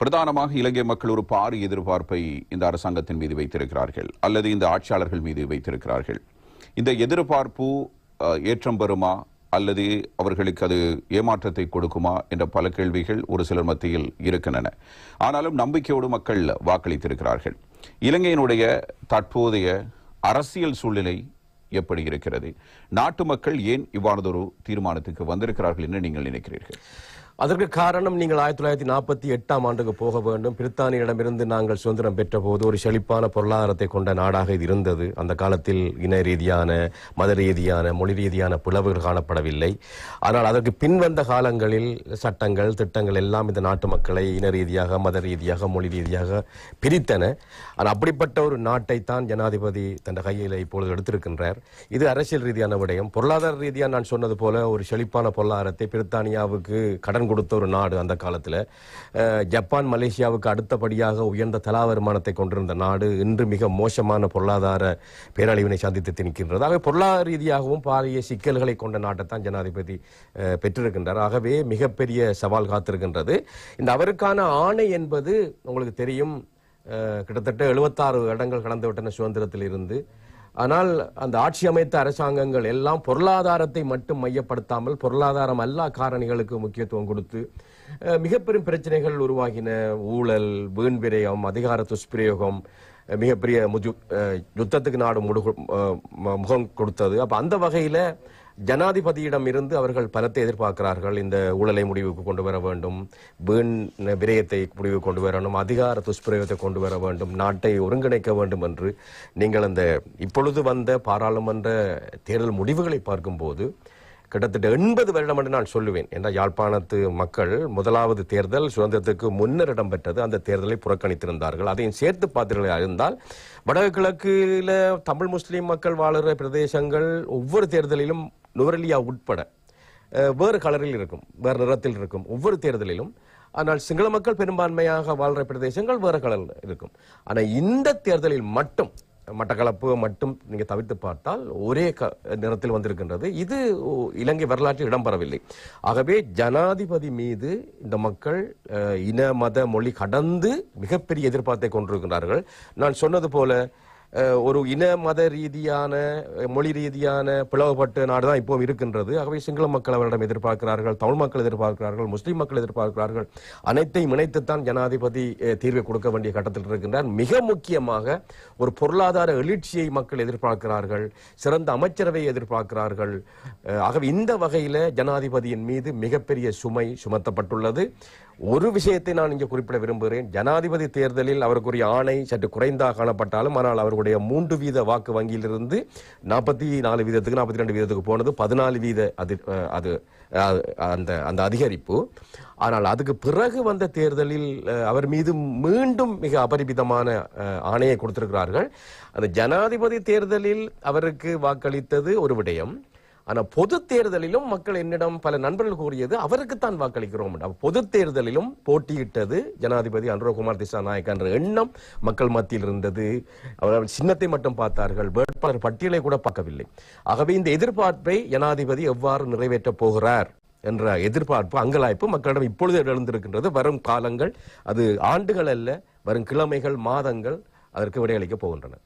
பிரதானமாக இலங்கை மக்கள் ஒரு பாரி எதிர்பார்ப்பை இந்த அரசாங்கத்தின் மீது வைத்திருக்கிறார்கள் அல்லது இந்த ஆட்சியாளர்கள் மீது வைத்திருக்கிறார்கள். இந்த எதிர்பார்ப்பு ஏற்றம் பெறுமா? அல்லது அவர்களுக்கு அது ஏமாற்றத்தை கொடுக்குமா? என்ற பல கேள்விகள் ஒரு சிலர் மத்தியில் இருக்கின்றன. ஆனாலும் நம்பிக்கையோடு மக்கள் வாக்களித்திருக்கிறார்கள். இலங்கையினுடைய தற்போதைய அரசியல் சூழ்நிலை எப்படி இருக்கிறது? நாட்டு மக்கள் ஏன் இவ்வாறதொரு தீர்மானத்துக்கு வந்திருக்கிறார்கள் என்று நீங்கள் நினைக்கிறீர்கள்? அதற்கு காரணம் நீங்கள் ஆயிரத்தி தொள்ளாயிரத்தி நாற்பத்தி எட்டாம் ஆண்டுக்கு போக வேண்டும். பிரித்தானியிடமிருந்து நாங்கள் சுதந்திரம் பெற்ற போது ஒரு செழிப்பான பொருளாதாரத்தை கொண்ட நாடாக இது இருந்தது. அந்த காலத்தில் இன ரீதியான மத ரீதியான மொழி ரீதியான பிளவுகள் காணப்படவில்லை. ஆனால் அதற்கு பின்வந்த காலங்களில் சட்டங்கள் திட்டங்கள் எல்லாம் இந்த நாட்டு மக்களை இன ரீதியாக மத ரீதியாக மொழி ரீதியாக பிரித்தன. ஆனால் அப்படிப்பட்ட ஒரு நாட்டை தான் ஜனாதிபதி தன் கையில் இப்பொழுது எடுத்திருக்கின்றார். இது அரசியல் ரீதியான விடயம். பொருளாதார ரீதியாக நான் சொன்னது போல ஒரு செழிப்பான பொருளாதாரத்தை பிரித்தானியாவுக்கு கடன் கொடுத்த ஒரு நாடு அந்த காலத்தில். ஜப்பான் மலேசியாவுக்கு அடுத்தபடியாக உயர்ந்த தலா வருமானத்தை கொண்டிருந்த நாடு இன்று மிக மோசமான பொருளாதார பேரழிவினை சந்தித்து திணிக்கின்றது. ஆகவே பொருளாதார ரீதியாகவும் பாரிய சிக்கல்களை கொண்ட நாட்டை தான் ஜனாதிபதி பெற்றிருக்கின்றார். ஆகவே மிகப்பெரிய சவால் காத்திருக்கின்றது. இந்த அவருக்கான ஆணை என்பது உங்களுக்கு தெரியும். கிட்டத்தட்ட எழுபத்தாறு இடங்கள் கடந்து விட்டன சுதந்திரத்தில் இருந்து ஆனால் அந்த ஆட்சி அமைத்த அரசாங்கங்கள் எல்லாம் பொருளாதாரத்தை மட்டும் மையப்படுத்தாமல் பொருளாதாரம் அல்லா காரணிகளுக்கு முக்கியத்துவம் கொடுத்து அஹ், மிக பெரும் பிரச்சனைகள் உருவாகின. ஊழல் வீண் விரயம் அதிகார துஷ்பிரயோகம் மிகப்பெரிய முஜு யுத்தத்துக்கு நாடு முடுகு முகம் கொடுத்தது. அப்போ அந்த வகையில ஜனாதிபதியிடம் இருந்து அவர்கள் பலத்தை எதிர்பார்க்கிறார்கள். இந்த ஊழலை முடிவுக்கு கொண்டு வர வேண்டும். வீண் விரயத்தை முடிவுக்கு கொண்டு வரணும். அதிகார துஷ்பிரயோகத்தை கொண்டு வர வேண்டும். நாட்டை ஒருங்கிணைக்க வேண்டும் என்று நீங்கள் அந்த இப்பொழுது வந்த பாராளுமன்ற தேர்தல் முடிவுகளை பார்க்கும்போது கிட்டத்தட்ட எண்பது வருடம் என்று நான் சொல்லுவேன். என்ற யாழ்ப்பாணத்து மக்கள் முதலாவது தேர்தல் சுதந்திரத்துக்கு முன்னர் இடம்பெற்றது. அந்த தேர்தலை புறக்கணித்திருந்தார்கள். அதையும் சேர்த்து பார்த்தீர்களாக இருந்தால் வடகிழக்கில் தமிழ் முஸ்லீம் மக்கள் வாழ்கிற பிரதேசங்கள் ஒவ்வொரு தேர்தலிலும் நுவரெலியா உட்பட வேறு கலரில் இருக்கும் வேறு நிறத்தில் இருக்கும் ஒவ்வொரு தேர்தலிலும். ஆனால் சிங்கள மக்கள் பெரும்பான்மையாக வாழ்ற பிரதேசங்கள் வேறு கலர் இருக்கும். ஆனால் இந்த தேர்தலில் மட்டும் மட்டக்களப்பு மட்டும் நீங்கள் தவிர்த்து பார்த்தால் ஒரே க நிறத்தில் வந்திருக்கின்றது. இது இலங்கை வரலாற்றில் இடம்பெறவில்லை. ஆகவே ஜனாதிபதி மீது இந்த மக்கள் இன மத மொழி கடந்து மிகப்பெரிய எதிர்பார்த்தை கொண்டிருக்கிறார்கள் நான் சொன்னது போல ஒரு இன மத ரீதியான மொழி ரீதியான பிளவுபட்ட நாடு தான் இருக்கின்றது. ஆகவே சிங்கள மக்கள் அவரிடம் எதிர்பார்க்கிறார்கள் தமிழ் மக்கள் எதிர்பார்க்கிறார்கள் முஸ்லீம் மக்கள் எதிர்பார்க்கிறார்கள். அனைத்தையும் இணைத்துத்தான் ஜனாதிபதி தீர்வை கொடுக்க வேண்டிய கட்டத்தில் இருக்கின்றார். மிக முக்கியமாக ஒரு பொருளாதார எழுச்சியை மக்கள் எதிர்பார்க்கிறார்கள் சிறந்த அமைச்சரவையை எதிர்பார்க்கிறார்கள். ஆகவே இந்த வகையில் ஜனாதிபதியின் மீது மிகப்பெரிய சுமை சுமத்தப்பட்டுள்ளது. ஒரு விஷயத்தை நான் இங்கே குறிப்பிட விரும்புகிறேன். ஜனாதிபதி தேர்தலில் அவருக்குரிய ஆணை சற்று குறைந்தாக காணப்பட்டாலும் ஆனால் அவருடைய மூன்று வீத வாக்கு வங்கியிலிருந்து நாற்பத்தி நாலு வீதத்துக்கு நாற்பத்தி ரெண்டு வீதத்துக்கு போனது பதினாலு வீத அது அது அந்த அந்த அதிகரிப்பு. ஆனால் அதுக்கு பிறகு வந்த தேர்தலில் அவர் மீது மீண்டும் மிக அபரிமிதமான ஆணையை கொடுத்திருக்கிறார்கள். அந்த ஜனாதிபதி தேர்தலில் அவருக்கு வாக்களித்தது ஒரு விடயம். ஆனா பொது தேர்தலிலும் மக்கள் என்னிடம் பல நண்பர்கள் கூறியது அவருக்குத்தான் வாக்களிக்கிறோம் பொது தேர்தலிலும் போட்டியிட்டது ஜனாதிபதி அனுரகுமார் திசாநாயக் என்ற எண்ணம் மக்கள் மத்தியில் இருந்தது. அவர் சின்னத்தை மட்டும் பார்த்தார்கள் வேட்பாளர் பட்டியலை கூட பார்க்கவில்லை. ஆகவே இந்த எதிர்பார்ப்பை ஜனாதிபதி எவ்வாறு நிறைவேற்றப் போகிறார் என்ற எதிர்பார்ப்பு அங்கலாய்ப்பு மக்களிடம் இப்பொழுது எழுந்திருக்கின்றது. வரும் காலங்கள் அது ஆண்டுகள் அல்ல வரும் கிழமைகள் மாதங்கள் அதற்கு விடையளிக்கப் போகின்றன.